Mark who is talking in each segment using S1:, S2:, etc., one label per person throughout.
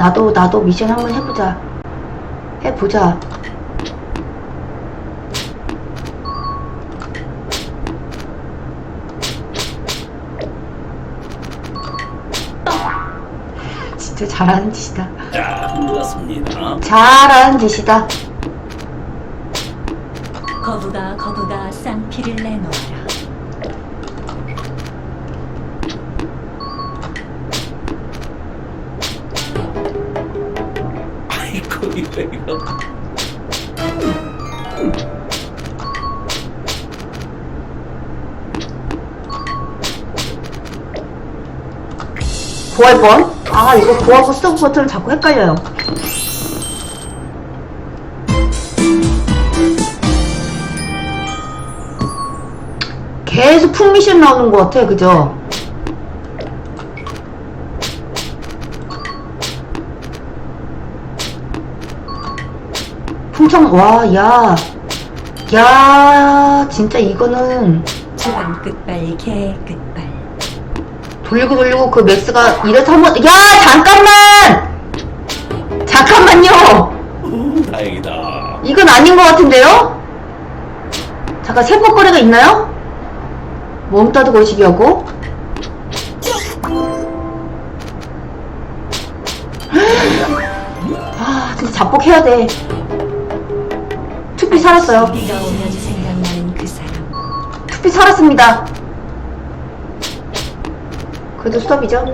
S1: 나도 나도 미션 한번 해보자. 해보자. 진짜 잘하는 짓이다.
S2: 자, 눌렀습니다.
S1: 잘하는 짓이다.
S3: 거부가 거부가 쌍피를 내놓아 라.
S2: 아이고, 이거, 이거.
S1: 부활번 아 이거 부활고 스톱 버튼을 자꾸 헷갈려요 계속 풀미션 나오는 것 같아 그죠? 풍청 와야야 야, 진짜 이거는
S3: 주방 끝발 개 끝발.
S1: 돌리고 돌리고 그 맥스가 이래서 한번 야 잠깐만! 잠깐만요!
S2: 오, 다행이다.
S1: 이건 아닌 것 같은데요? 잠깐 세포거리가 있나요? 멈따도 거시기 하고? 아 진짜 자뻑해야 돼 투피 살았어요. 투피 살았습니다 그래도 스톱이죠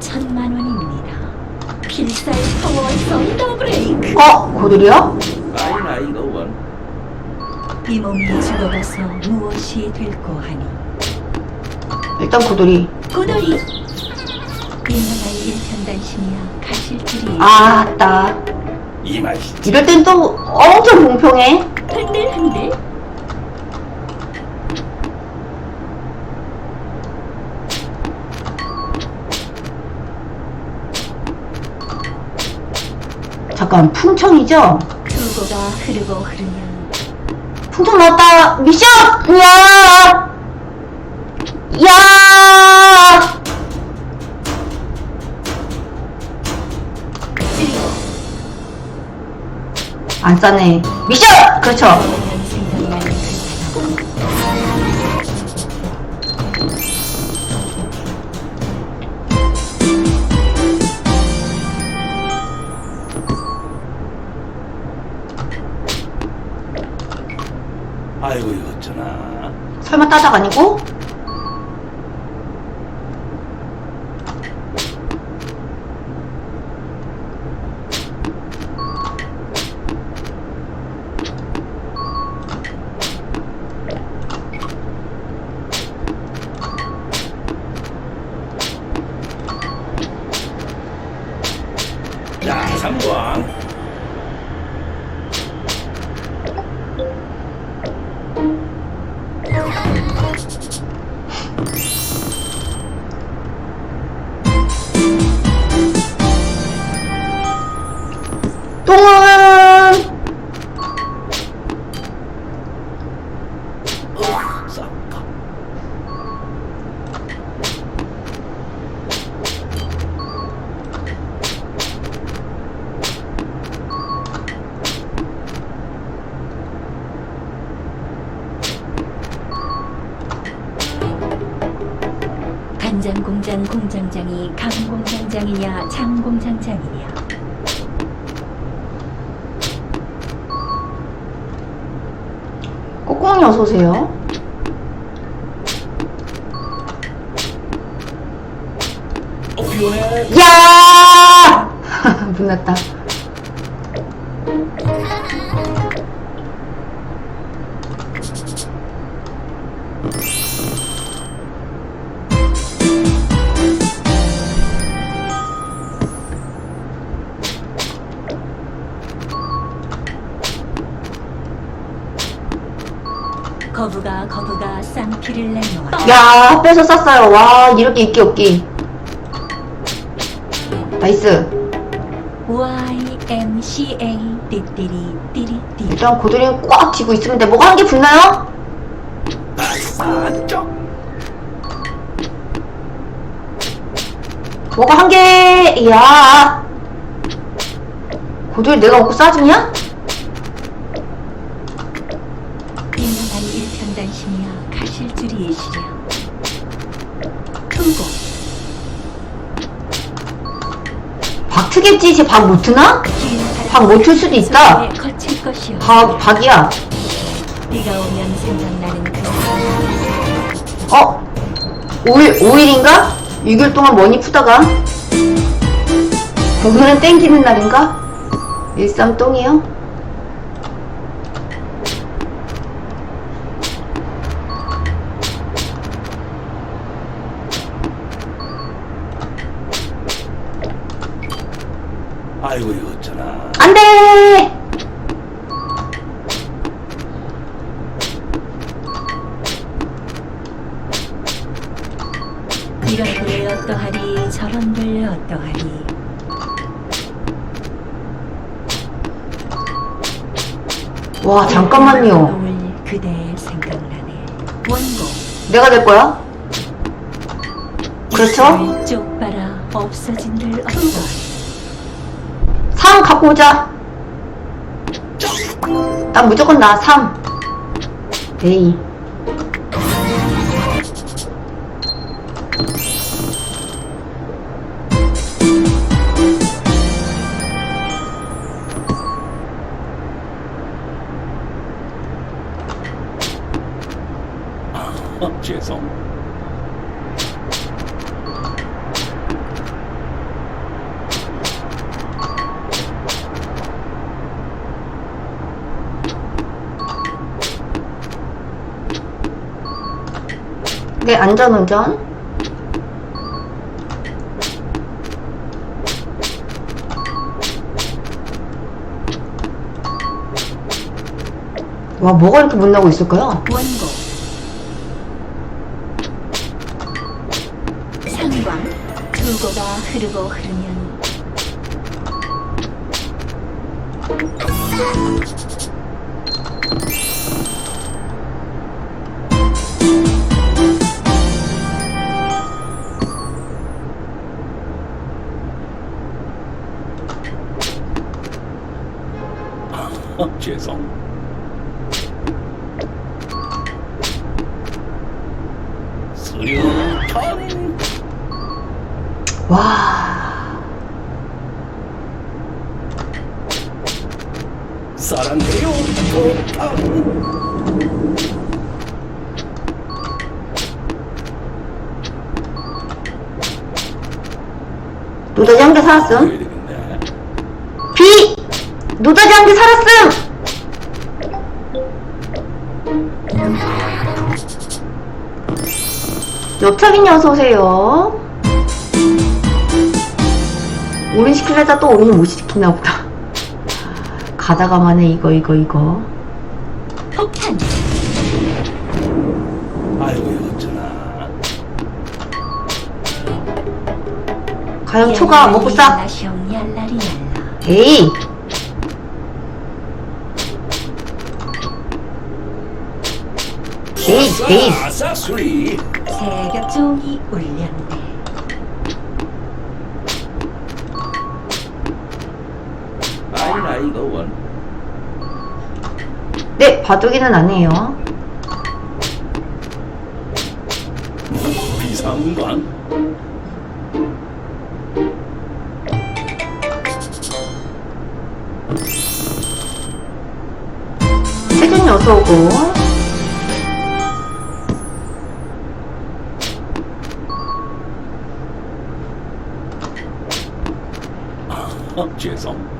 S3: 천만 원입니다. 필살 파워 썬더 브레이크.
S1: 어? 고들이요?
S2: 이
S3: 몸이 죽어가서 무엇이 될고 하니.
S1: 일단 고돌이
S3: 고돌이. 인간의 일편단심이야 가실 길이.
S1: 아따
S2: 이 맛이.
S1: 이럴 땐 또 엄청 공평해
S3: 흔들흔들.
S1: 잠깐 풍청이죠?
S3: 두고가 흐르고 흐르면
S1: 풍청 나왔다 미션! 야! 야! 안 싸네 미션! 그렇죠 설마 따닥 아니고?
S3: 장 공장장이 강 공장장이냐 장 공장장이냐
S1: 꼬꽁이 어서오세요
S2: 어.
S1: 야! 문 났다
S3: 쌍피를 내놓아
S1: 야 빼서 쌌어요 와 이렇게 있기 없기 나이스
S3: 띠띠리 띠리띠
S1: 일단 고드름 꽉 쥐고 있으면 돼. 뭐가 한 개 붙나요? 뭐가 한 개, 야 고드름 내가 먹고 싸주냐?
S3: 가실 줄이시랴 투고
S1: 박트겠지, 쟤 박 못 트나? 박 못 틀 수도 있다.
S3: 거칠 것이오
S1: 박, 박이야.
S3: 비가 오면 생각나는 그
S1: 어? 5일, 5일인가? 6일 동안 머니 푸다가 오늘은 땡기는 날인가? 일삼똥이요?
S2: 아이고 이거 어쩌나
S1: 안 돼!
S3: 이런들 어떠하리 저런들 어떠하리
S1: 와, 잠깐만요.
S3: 올 그대 생각나네 원고
S1: 내가 될 거야? 그렇죠?
S3: 쪽바라 없어진들 어
S1: 3 갖고 오자. 난 무조건 나 3. 에이.
S2: 어, 죄송
S1: 네, 안전운전. 와, 뭐가 이렇게 못 나고 있을까요?
S3: 원고 상광 두고가 흐르고 흐르면
S1: 와,
S2: 사랑해요 폭탄
S1: 노다지 한 개 살았음.
S2: 되겠네
S1: 비! 노다지 한 개 살았음! 옆차빈이 어서오세요. 오린 시킬래다 또 오린을 못 시키나 보다. 가다가만 해, 이거, 이거, 이거.
S3: 폭탄
S2: 아이고 어쩌나
S1: 가영 초가 먹고 싸. 에이! 에이, 에이.
S2: 아싸 수리
S3: 새벽 종이 울렸네
S2: 원
S1: 네, 바둑이는 아니에요.
S2: 비상관
S1: 세준이 어서 오고.
S2: 어, 죄송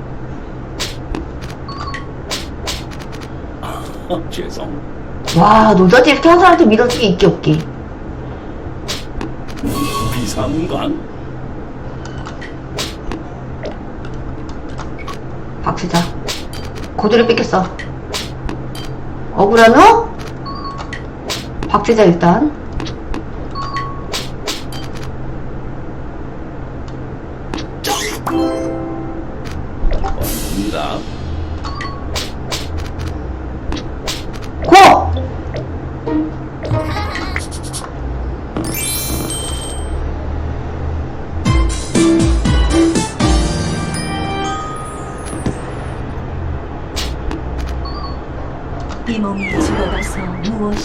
S1: 와, 노다지 이렇게 한 사람한테 믿어주기 있기 없기.
S2: 비상관
S1: 박수자. 고드를 뺏겼어. 억울하노? 박수자 일단.
S3: 이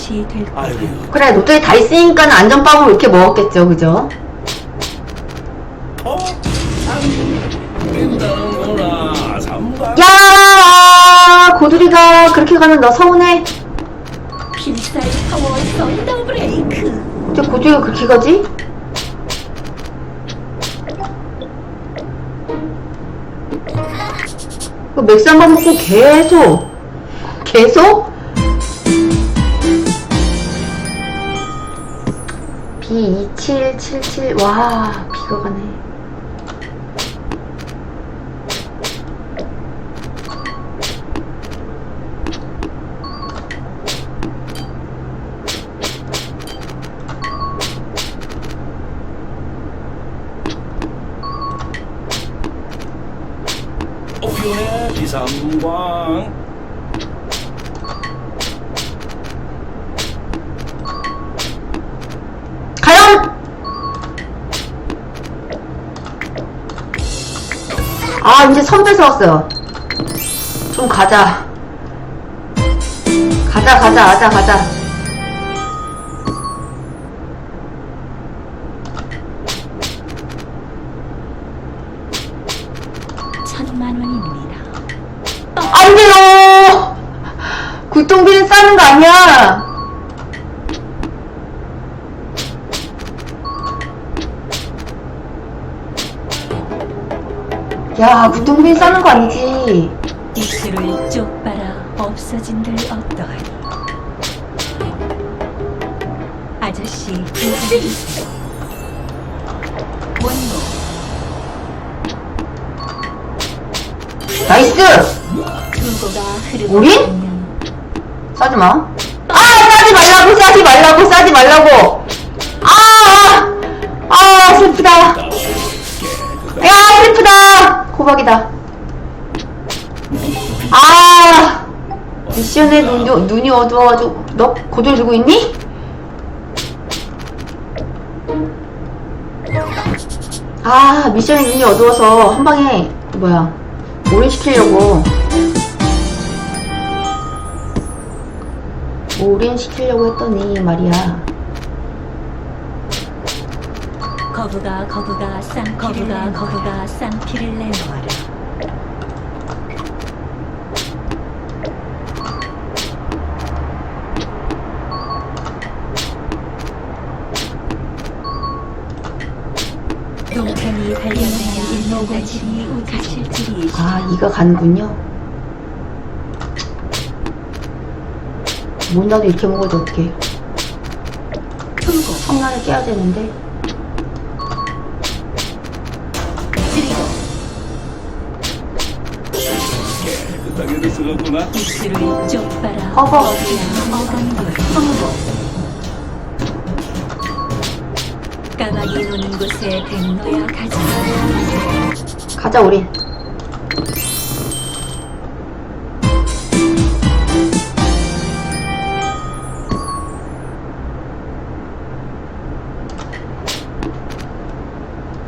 S3: 무엇이 될?
S2: 아이고,
S1: 그래 로또에 다 있으니까 안전빵을 이렇게 먹었겠죠 그죠?
S2: 어? 빈다는구나.
S1: 야 고두리가 그렇게 가면 너 서운해?
S3: 필살 파워 썬더 브레이크.
S1: 어째 고두리가 그렇게 가지? 그 맥주 한 번 먹고 계속 계속? B2777 와 비가 가네.
S2: 비삼광.
S1: 아 이제 선 뺏어왔어요. 좀 가자. 가자 가자 가자 가자.
S3: 천만 원입니다.
S1: 안 돼요. 굴동비는 싸는 거 아니야 야 굴동비는 싸는 거 아니지
S3: 입술을 쪽 빨아 없어진들 어떠하니? 아저씨. 원고
S1: 나이스
S3: 두고가 흐르고
S1: 우리?
S3: 있는
S1: 싸지 마. 아, 싸지 말라고, 싸지 말라고, 싸지 말라고. 아, 아, 아, 슬프다. 고박이다. 아, 미션에 눈이, 눈이 어두워가지고, 너 고졸 들고 있니? 아, 미션에 눈이 어두워서 한 방에, 뭐야, 올인시키려고. 올인 시키려고 했더니 말이야.
S3: 거부가 거부가 쌍 거부가 거부가 쌍피를 내놓아라. 동편이 발견되면 일노고칠이 가실 줄이
S1: 아, 이가 가는군요. 못 나도 이렇게 먹어도 어떡해. 성난을 깨야 되는데.
S2: 깨끗하게 쓰었구나.
S3: 입술을 쪽 빨아
S1: 허버.
S3: 어간돌 성고 까마귀 노는 곳에 백로야 가자
S1: 가자, 우리.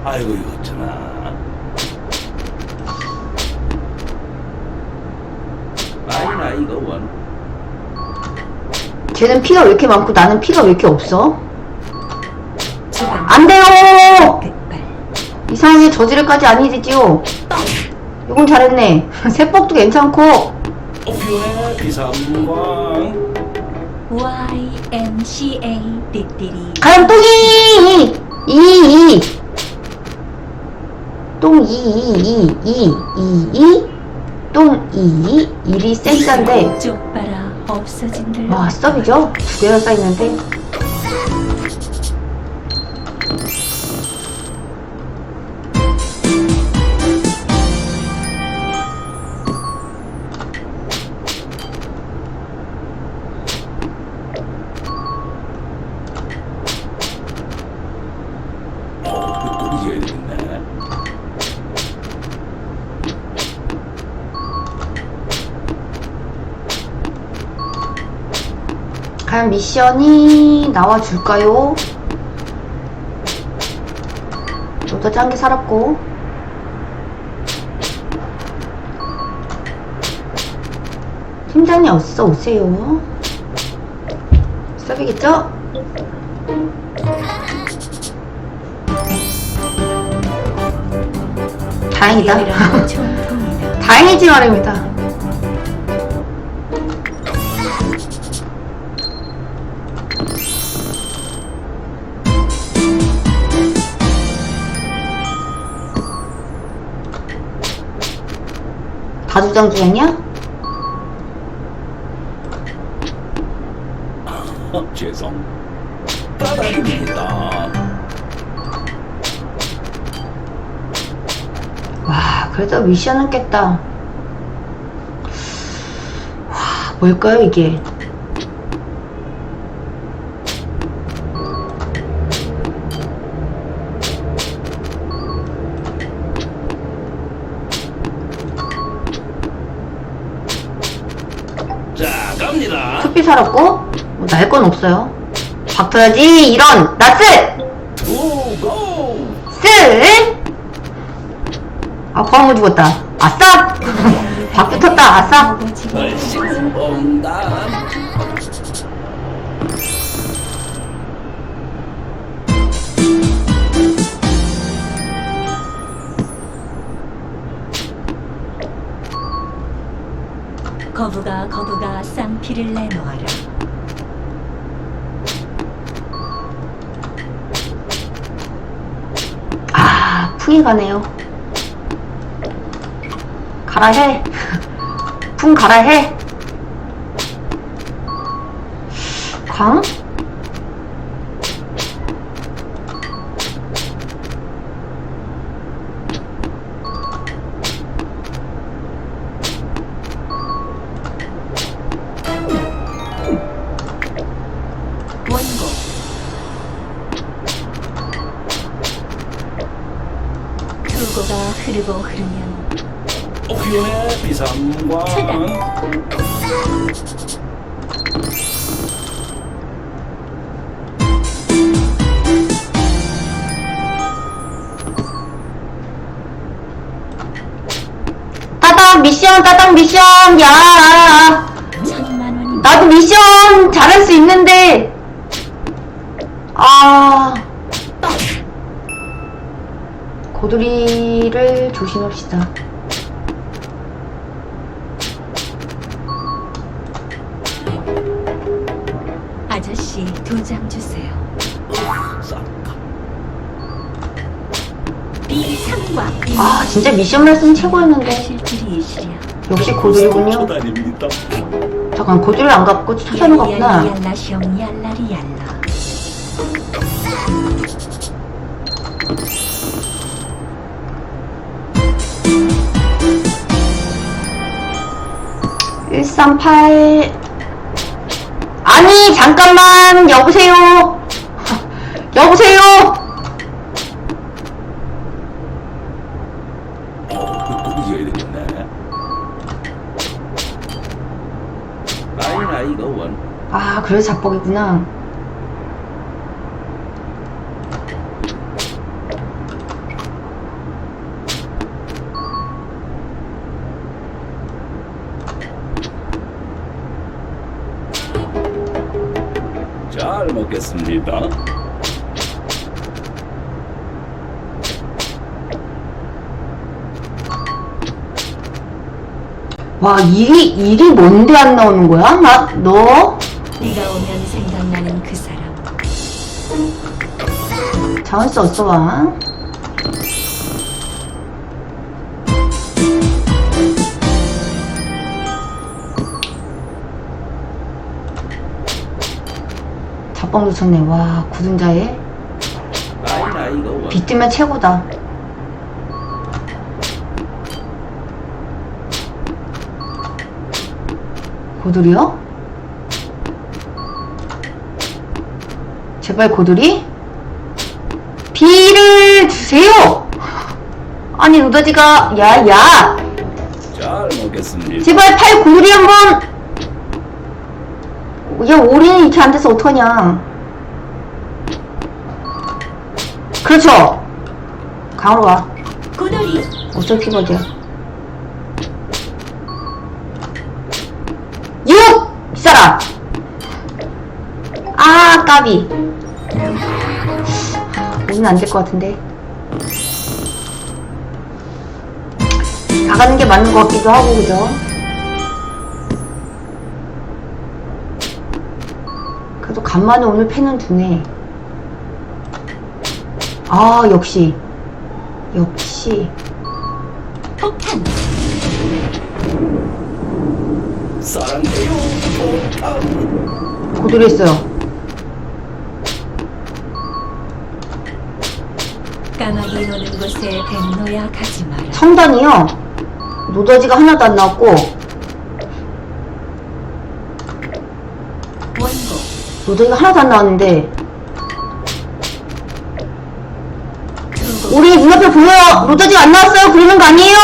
S2: 아이고, 이거 어쩌나. 아이나, 이거 원.
S1: 쟤는 피가 왜 이렇게 많고 나는 피가 왜 이렇게 없어?
S3: 주방
S1: 안 돼요!
S3: 백발
S1: 이상하게 저지를까지 아니지요. 이건 잘했네. 세뻑도 괜찮고.
S2: 오피온의 비삼광.
S3: YMCA 띠띠리
S1: 과연 똥이! 이, 이. 똥, 이, 이, 이, 이, 이, 이. 똥, 이, 이. 일이
S3: 빨아 없어진들
S1: 와, 썹이죠? 두 개가 쌓이는데. 미션이 나와줄까요? 저도 짠게 살았고. 팀장님 어서 오세요. 서비겠죠? 다행이다. 다행이지 말입니다. 중이냐?
S2: 어, 죄송. 까닭입니다.
S1: 와, 그래도 미션은 깼다. 와, 뭘까요, 이게? 살았고, 뭐, 날건 없어요. 박터야지, 이런! 나스!
S2: 투, 고!
S1: 쓰! 아, 광고 죽었다. 아싸! 박 붙었다, 아싸!
S3: 거부가 거부가 쌍 피를 내놓아라.
S1: 아, 풍이 가네요. 가라 해. 풍 가라 해. 광?
S3: 흐르고 흐르면
S2: 오피온의 비상광.
S3: 차단.
S1: 따당 미션, 따당 미션, 야!
S3: 천만 원이
S1: 나도 미션 잘할 수 있는데, 아. 고두리를 조심합시다.
S3: 아저씨 두 장 주세요.
S1: 아, 진짜 미션 말씀 최고였는데. 역시 고두리군요.
S2: 초단입니다.
S1: 잠깐, 고두리를 안 거구나.
S3: 얄라시옹 얄라리 얄라.
S1: (138) 아니 잠깐만. 여보세요? 여보세요?
S2: 어. 아이나 이거 원.
S1: 아 그래서 작곡이구나
S2: 먹겠습니다.
S1: 와 일이 일이 뭔데 안 나오는 거야 나 너
S3: 네가 오면 생각나는 그 사람.
S1: 자원수 어서 와 자뻥 놓쳤네 와
S2: 이거 원.
S1: 비뜨면 최고다 고돌이요? 제발 고돌이? 비를 주세요! 아니 노다지가 야 야
S2: 잘 먹겠습니다.
S1: 제발 팔 고돌이 한 번 얘 올인이 이렇게 안 돼서 어떡하냐 그렇죠 강으로 와
S3: 고돌이
S1: 어쩔 피버이야 뒷사람. 아, 까비. 오늘 안 될 것 같은데. 나가는 게 맞는 것 같기도 하고, 그죠? 간만에 오늘 패는 두네. 아, 역시. 역시.
S3: 폭탄
S2: 사랑해요. 폭탄.
S1: 고도리 했어요.
S3: 까마귀 노는 곳에 백로야 가지 마라
S1: 성단이요. 노다지가 하나도 안 나왔고, 노다지가 하나도 안 나왔는데, 우리 눈앞에 보여요! 노다지가 안 나왔어요! 그러는 거 아니에요!